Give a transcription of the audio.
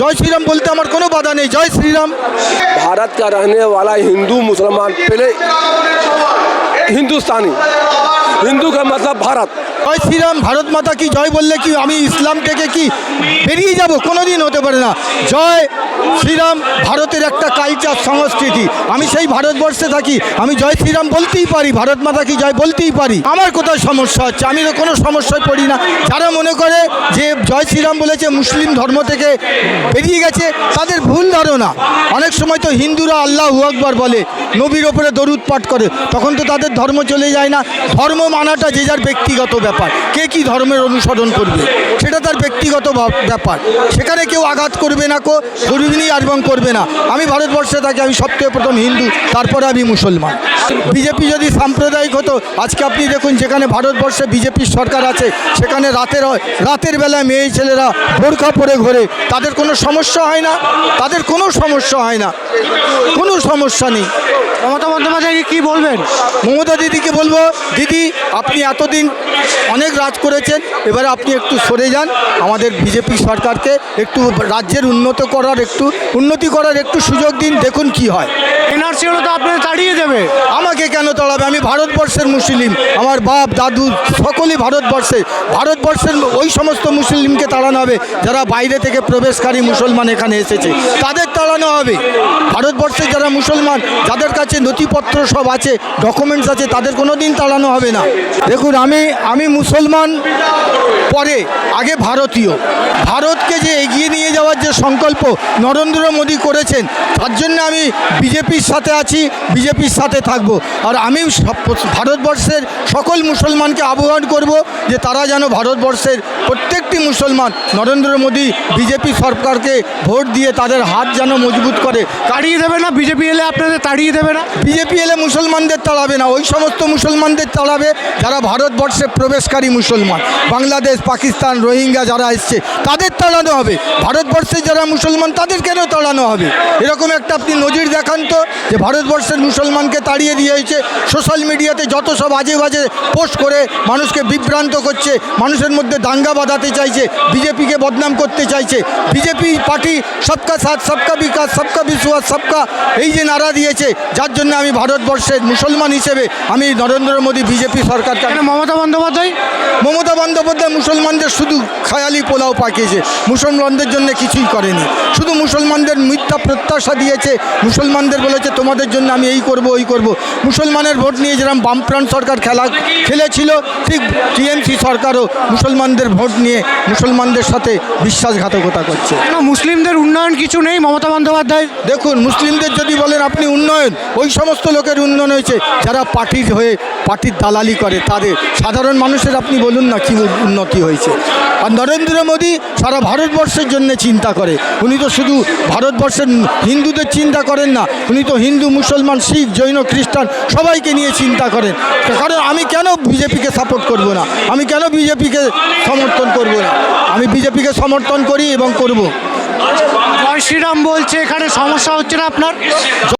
জয় শ্রীরাম বলতে আমার কোনো বাধা নেই জয় শ্রীরাম भारत का रहने वाला हिंदू मुसलमान पहले हिंदुस्तानी हिंदू का मतलब भारत জয় শ্রীরাম, ভারত মাতা কি, জয় বললে কি, আমি ইসলাম থেকে কি বেরিয়ে যাব? কোনো দিন হতে পারে না। জয় শ্রীরাম, ভারতের একটা কালচার সংস্কৃতি। আমি সেই ভারতবর্ষে থাকি। আমি জয় শ্রীরাম বলতেই পারি, ভারত মাতা কি, জয় বলতেই পারি। আমার কোথায় সমস্যা হচ্ছে? আমি তো কোনো সমস্যায় পড়ি না। যারা মনে করে যে জয় শ্রীরাম বলেছে, মুসলিম ধর্ম থেকে বেরিয়ে গেছে, তাদের ভুল ধারণা। অনেক সময় তো হিন্দুরা আল্লাহ আকবর বলে, নবীর ওপরে দরুদ পাঠ করে। তখন তো তাদের ধর্ম চলে যায় না। ধর্ম মানাটা যে যার ব্যক্তিগত ব্যাপার। কে কি ধর্মের অনুসরণ করবে? সেটা তার ব্যক্তিগত ব্যাপার। সেখানে কেউ আঘাত করবে না কো আর এবং করবে না। আমি ভারতবর্ষে থাকি আমি সবথেকে প্রথম হিন্দু তারপরে আমি মুসলমান। বিজেপি যদি সাম্প্রদায়িক হতো আজকে আপনি দেখুন যেখানে ভারতবর্ষে বিজেপির সরকার আছে সেখানে রাতের রাতের বেলায় মেয়ে ছেলেরা বোরখা পরে ঘোরে। তাদের কোনো সমস্যা হয় না? তাদের কোনো সমস্যা হয় না। কোনো সমস্যা নেই। মমতা বন্দ্যোপাধ্যায়কে কি বলবেন? মমতা দিদিকে বলব দিদি আপনি এতদিন অনেক রাজ করেছেন। এবারে আপনি একটু সরে যান। আমাদের বিজেপি সরকারকে একটু রাজ্যের উন্নত করার একটু, উন্নতি করার একটু সুযোগ দিন, দেখুন কি হয়। এনআরসি হলে তো আপনাদের তাড়িয়ে দেবে আমাকে কেন তড়াবে আমি ভারতবর্ষের মুসলিম। আমার বাপ, দাদু সকলেই ভারতবর্ষে। ভারতবর্ষের ওই সমস্ত মুসলিমকে তাড়ানো হবে যারা বাইরে থেকে প্রবেশকারী মুসলমান এখানে এসেছে। তাদের তাড়ানো হবে। ভারতবর্ষে যারা মুসলমান, যাদের কাছে নথিপত্র সব আছে ডকুমেন্টস আছে, তাদের কোনো দিন তাড়ানো হবে না। দেখুন, আমি আমি মুসলমান পরে, আগে ভারতীয়। ভারতকে যে এগিয়ে নিয়ে যাওয়ার যে সংকল্প নরেন্দ্র মোদী করেছেন, তার জন্য আমি বিজেপির সাথে আছি, বিজেপির সাথে থাকব। আর আমি ভারতবর্ষের সকল মুসলমানকে আহ্বান করব যে তারা যেন ভারতবর্ষের প্রত্যেকটি মুসলমান। নরেন্দ্র মোদী বিজেপি সরকারকে ভোট দিয়ে তাদের হাত যেন মজবুত করে। তাড়িয়ে দেবে না? বিজেপি এলে আপনাদের তাড়িয়ে দেবে না? বিজেপি এলে মুসলমানদের তাড়াবে না। ওই সমস্ত মুসলমানদের তাড়াবে যারা ভারতবর্ষে প্রবেশকারী মুসলমান। বাংলাদেশ পাকিস্তান রোহিঙ্গা যারা এসছে তাদের তাড়ানো হবে। ভারতবর্ষে যারা মুসলমান তাদের কেন তাড়ানো হবে? এরকম একটা আপনি নজির দেখান তো যে ভারতবর্ষের মুসলমানকে তাড়িয়ে দিয়ে হয়েছে সোশ্যাল মিডিয়াতে যত সব আজে বাজে পোস্ট করে মানুষকে বিভ্রান্ত করছে মানুষের মধ্যে দাঙ্গা বাঁধাতে চাইছে বিজেপিকে বদনাম করতে চাইছে। বিজেপি পার্টি সবকা সাথ সবকা বিকাশ সবকা বিশ্বাস সবকা এই যে নারা দিয়েছে যার জন্য আমি ভারতবর্ষের মুসলমান হিসেবে আমি নরেন্দ্র মোদী বিজেপি সরকারকে মমতা বন্দ্যোপাধ্যায়? মমতা বন্দ্যোপাধ্যায় মুসলমানদের শুধু খায়ালি পোলাও পাকিয়েছে মুসলমানদের জন্য কিছুই করেনি। শুধু মুসলমানদের মিথ্যা প্রত্যাশা দিয়েছে মুসলমানদের বলেছে তোমাদের জন্য আমি এই করব ওই করব। মুসলমানের ভোট নিয়ে যেরকম বামপ্রাণ সরকার খেলা খেলেছিল ঠিক টিএমসি সরকারও মুসলমানদের ভোট নিয়ে মুসলমানদের সাথে বিশ্বাসঘাতকতা করছে। কেন মুসলিমদের উন্নয়ন কিছু নেই মমতা বন্দ্যোপাধ্যায়? দেখুন মুসলিমদের যদি বলেন আপনি উন্নয়ন ওই সমস্ত লোকের উন্নয়ন হয়েছে যারা পার্টির হয়ে পার্টির দালালি করে তাদের। সাধারণ মানুষের আপনি বলুন না কী উন্নতি হয়েছে। আর নরেন্দ্র মোদী সারা ভারতবর্ষের জন্য চিন্তা করে। উনি তো শুধু ভারতবর্ষের হিন্দুদের চিন্তা করেন না উনি তো হিন্দু মুসলমান শিখ জৈন খ্রিস্টান সবাইকে নিয়ে চিন্তা করেন। কারণ আমি কেন বিজেপিকে সাপোর্ট করব না? আমি কেন বিজেপিকে সমর্থন করব না আমি বিজেপিকে সমর্থন করি এবং করব। শ্রীরাম বলছে এখানে সমস্যা হচ্ছে না আপনার?